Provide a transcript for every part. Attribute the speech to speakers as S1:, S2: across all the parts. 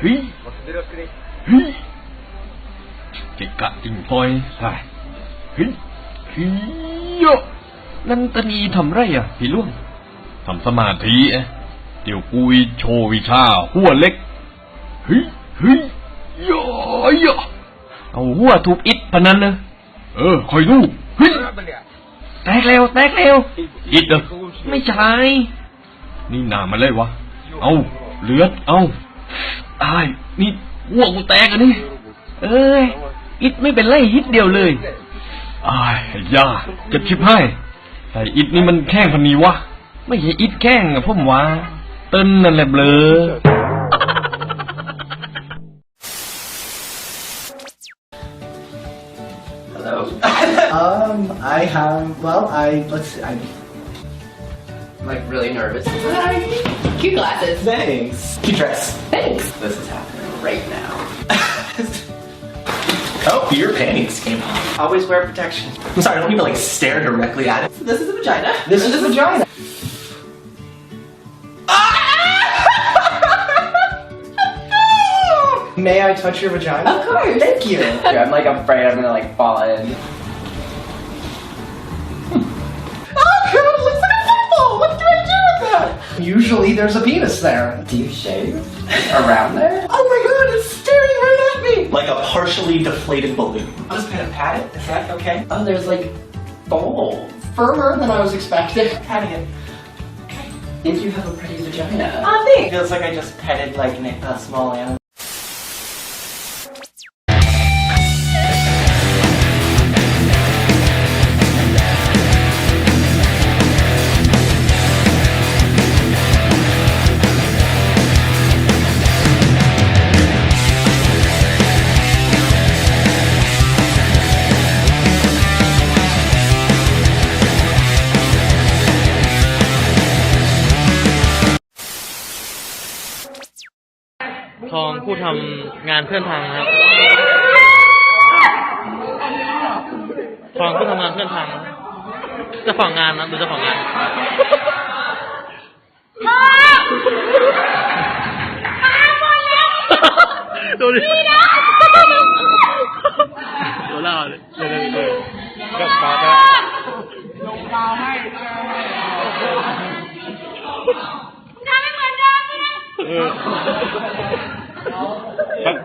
S1: เฮ้ยเฮ้ยเกะกะจริงพลอยใช่เฮ้ยเฮ้ยโยนันตนีทำไรอะ พี่ลุงทำสมาธิเอะเดี๋ยวปุยโชว์วิชาหัวเล็กเฮ้ยเฮ้ยโยโยเอาหัวทุบอิดพนันเนะเออคอยดูเฮ้ยแตกเร็วแตกเร็วอิดเหรอไม่ใช่นี่หนามาเลยวะ เอาเลือดเอา ตาย นี่หัวกูแตกอันนี่เอ้ยอิดไม่เป็นไรฮิตเดียวเลยอายยาจะชิบให้แต่อิดนี่มันแข้งพันนี้วะ ไม่ใช่อิดแข้งอะพ่อมว่าเติ้นนั่นแหละเบลอ
S2: Hello. um, I have. Well, I let's. I like really nervous.
S3: Cute glasses.
S2: Thanks. Cute dress.
S3: Thanks.
S2: This is happening right now. oh, your panties came off. Always wear protection. I'm sorry, I don't even like stare directly at it.
S3: This is a vagina.
S2: This is a vagina. Ah! May I touch your vagina?
S3: Of course.
S2: Thank you. I'm like I'm afraid I'm gonna like fall in. Usually there's a penis there.
S3: Do you shave around there?
S2: Oh my god, it's staring right at me! Like a partially deflated balloon. I'm just gonna pat it. Is that okay?
S3: Oh, there's like balls.
S2: Firmer than I was expecting. Patting it.
S3: And you have a pretty vagina.
S2: Oh, thanks. Feels like I just petted like a small animal.
S4: ผู้ทำงานเพื่อนทางนะครับทองผู้ทำงานเพื่อนทางนะครับเจะฝั่งงานนะดูเจ้าของงานดูดิดูเล่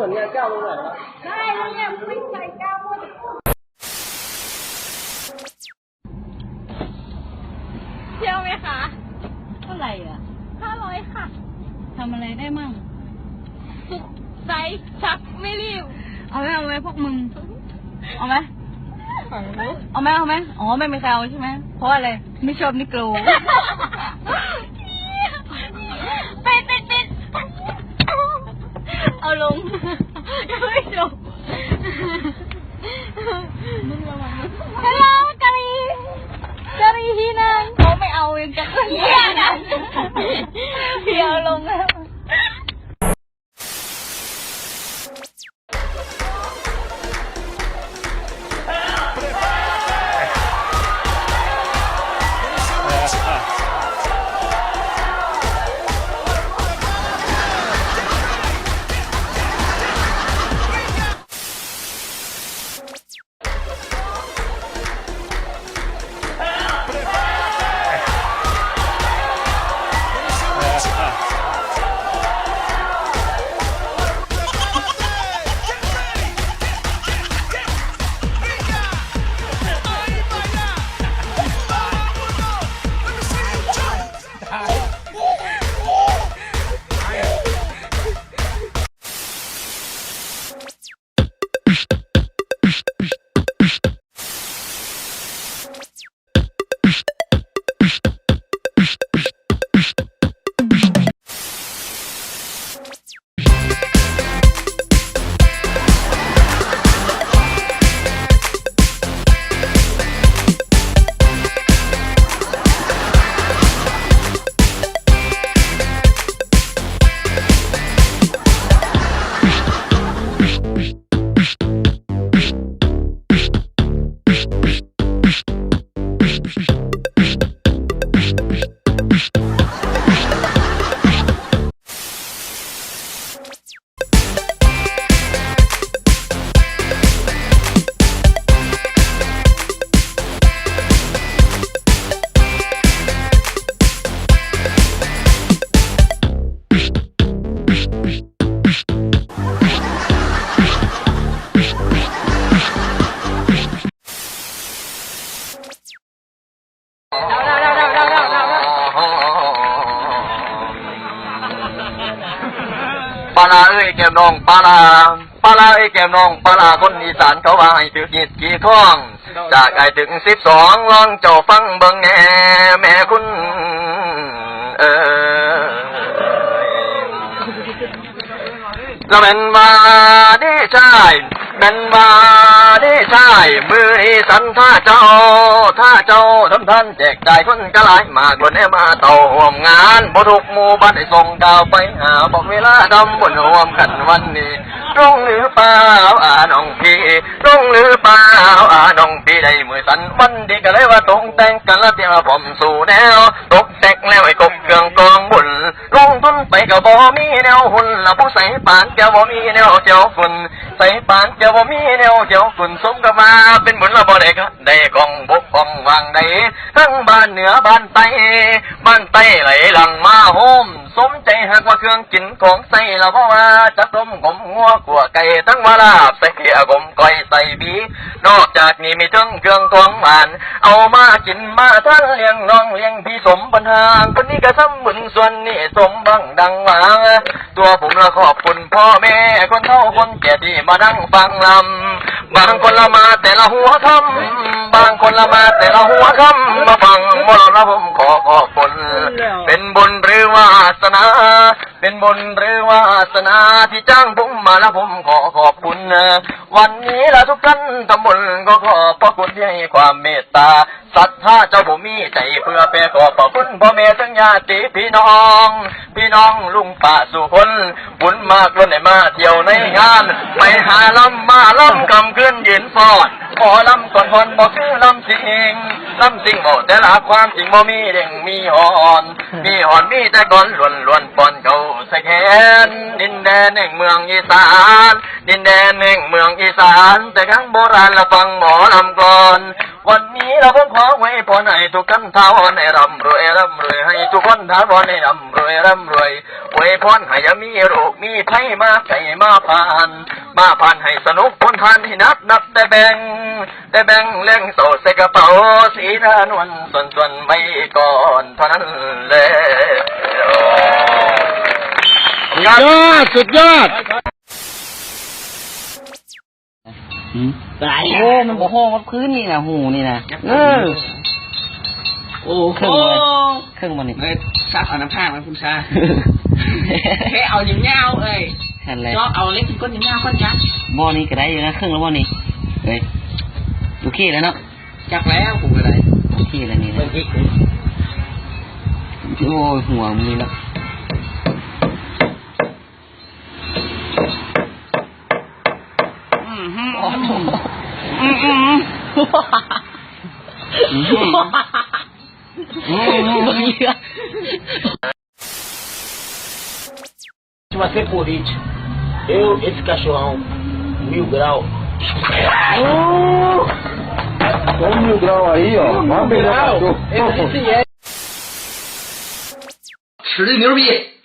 S4: ไหนวะเนี่ย
S5: เที่ยวไหม คะ
S6: เท่าไหร่อะ
S5: ห้าร้อยค่ะ
S6: ทำอะไรได้มั่ง
S5: สุดใจชักไม่รีบ
S6: เอาไหมเอาไหมพวกมึง เอาไหมเอาไหมเอาไหมอ๋อไม่มีใครเอาใช่ไหมเพราะอะไรไม่ชอบนิโกร
S5: ปิดปิดปิด
S6: เอาลงยังไม่จบ
S5: ฮัลโหล กะลีกะลีที่นั่น
S6: เขาไม่เอายังจะ
S5: เหี้ยนะ
S6: เพียวลงแล้ว
S7: ลาเอ้ยแก้มน้องปลาลาปลาลาเอ้ยแก้มน้องปลาลาคนอีสานเขาว่าให้ถือกีดกี่ข้อง จากไอถึงสิบสองลองเจ้าฟังเบิ่งแหน่แม่คุณเออจะเป็นมาได้ใช่ เป็นมาได้ใช่มือนีสันท่าเจ้าท่าเจ้าทำท่านแจกจ่ายคนกระไรมากคนให้มาเต่าห่วมงานบ่ทุกหมู่บ้านได้ส่งดาวไปหาบอกเวลาทำบุญห่วมกันวันนี้รุ่งหรือเปล่าอาน้องพี่รุ่งหรือเปล่าอาน้องพี่ได้มือสันวันดีก็เลยว่าตรงแต่งกันแล้วเตียมผมสู่แนวตกแต่งแล้วไอ้กบเครื่องกองบุญลงทุนไปก็บ่มีแนวหุ่นแล้วผู้ใส่ปานแกบ่มีแนวเจ้าฝุ่นใส่ปานแกบ่มีแนวเจ้าฝุ่นสมกับมาเป็นบุญและบ่ได้ก็ได้กองบกกองวางได้ทั้งบ้านเหนือบ้านใต้บ้านใต้ไหลหลังมาโฮมสมใจหากว่าเครื่องกินของใส่แล้วเพราะว่าจักรมกมงัวกัวไก่ทั้งมาลาบใส่เกียกมก้อยใส่บีนอกจากนี้มีทั้งเครื่องทองหวาน เอามากินมาท่านเลี้ยงน้องเลี้ยงพี่สมบันหางคนนี้ก็สมบุญส่วนนี้สมบังดังหวางตัวผมละขอบคุณพ่อแม่คนเฒ่าคนแก่ที่มานั่งฟังลำบางคนละมาแต่ละหัวคำบางคนละมาแต่ละหัวคำมาฟังมรณะผมขอขอบคุณเป็นบุญหรือวาสนา เป็นบุญหรือวาสนาที่จ้างผมมาแล้วผมขอขอบคุณวันนี้ละทุกท่านทำบุญก็ขอบพระคุณที่ให้ความเมตตาศรัทธาเจ้าผมมีใจเพื่อแปรขอบพระคุณพ่อแม่ทั้งญาติพี่น้อง พี่น้องลุงป้าสู่คนบุญมากล้นไหนมาเที่ยวในงาน ไปหาลำมาลำกำขึ้นยืนฟอดขอลำก่อนคนบอกคือลำสิงลำสิงบอกแต่ละความจริงบ่มีเด้งมีหอน มีหอนมีแต่ก่อนล้วนล้วนปอนเขาสแขนดินแดนแห่งเมืองอีสาน ดินแดนแห่งเมืองอีสาน แต่ครั้งโบราณเราฟังหมอลำก่อนวันนี้เราเพิ่งขอไว้พรให้ทุกท่านท้าวให้ร่ำรวยร่ำรวยให้ทุกคนท้าวให้ร่ำรวยร่ำรวยไว้พรให้ยมีโรคมีภัยมาไก่มาผ่าน มาผ่านให้สนุกพ้นทานให้นับนับแต่แบ่งแต่แบ่งเล่งโสดใส่กระเป๋าสีนานวลส่วนส่วนไว้ก่อนเท่านั้นเล ย
S4: ยอด สุดยอด
S6: ตายโอ้มันบ่ห้องกับพื้นนี่นะหูนี่นะเออ
S3: โอ้
S6: เครื่องเลยเครื่องมันนี่
S3: เฮ้ยซักเอาน้ำผ้ามาคุณชาเฮ้ยเอาอย่างเงาเอ้ย
S6: แค่นแหละ
S3: ก็เอาเล็กก้นอย่างเงาก้นจ้ะ
S6: หม้อนี้ก็ได้อยู่นะเครื่องแล้วหม้อนี้เฮ้ยโอเคแล้วเนาะ
S3: จักแล้วผมอะไร
S6: โอเคแล้วนี่
S3: เบิ่
S6: นะ
S3: งอีก
S6: โอ้ยหัวมึงนี่แล้ว
S8: Se você por it, eu, esse cachorrão, mil grau.
S7: Tem mil grau aí, ó. Mó melhor cachorro.
S3: 实力牛逼。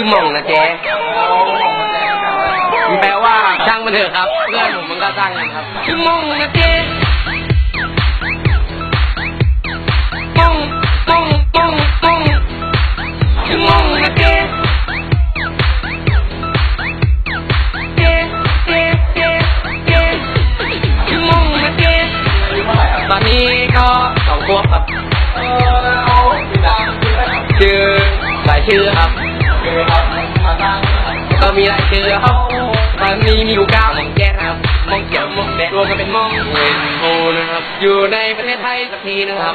S3: ชื่อมงนะเจ๊แปลว่าช่างมันเถอะครับ เพื่อนผมมันก็สร้างกันครับ ชื่อมงนะเจ๊มงมงมงมงชื่อมงนะเจ๊เจ๊เจ๊เจ๊เจ๊ชื่อมงนะเจ๊ตอนนี้ก็สองขวบครับชื่อหลายชื่อครับ ก็มีหลายชื่อเขาตอนนี้มีอยู่เก้ามองแก้ครับมองเขียวมองแดงรวมกันเป็นมองเวนโอนะครับอยู่ในประเทศไทยสักทีนะครับ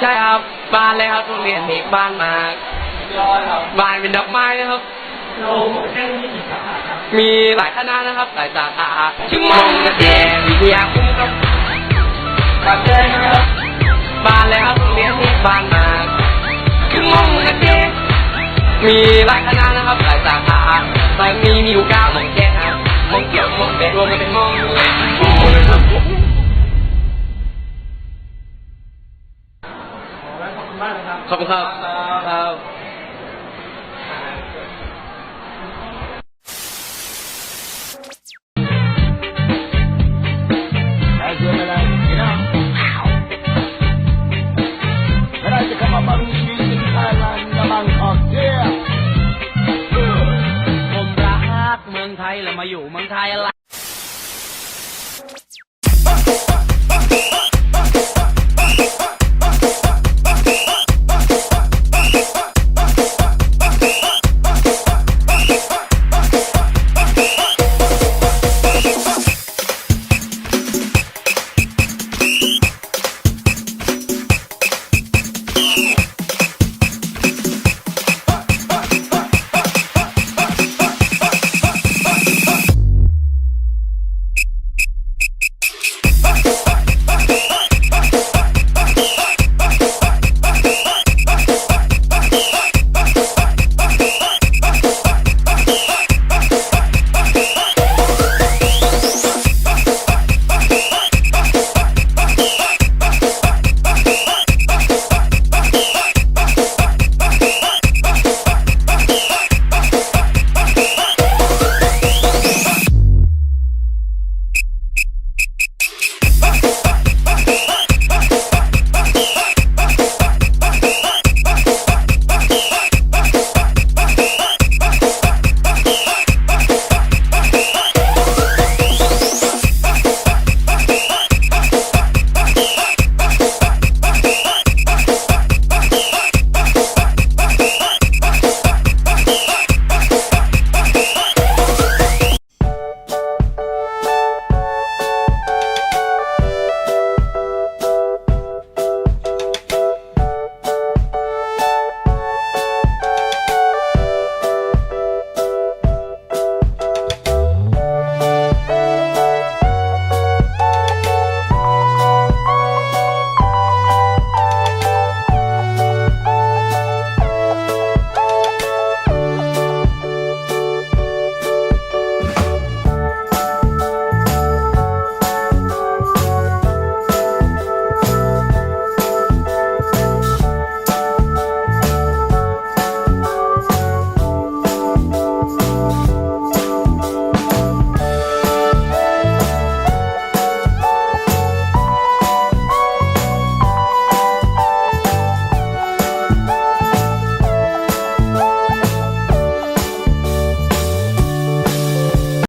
S3: ใช่ครับบ้านเลยครับโรงเรียนนี้บ้านมาบ้านเป็นดอกไม้นะครับมีหลายคณะนะครับ หลายสาขาชื่อมองกระเจวิทยาคุ้มครับบ้านเลยครับบ้านเลยครับโรงเรียนนี้บ้านมา มีหลายคณะนะครับหลายสาขาตอนนี้มีอยู่เก้ามองแก้ครับมองเกี่ยวมองเป็ดรวมกันเป็นมองเลยนะครับขอบคุณครับ ล้วมาอยู่เมืองไทยอะไร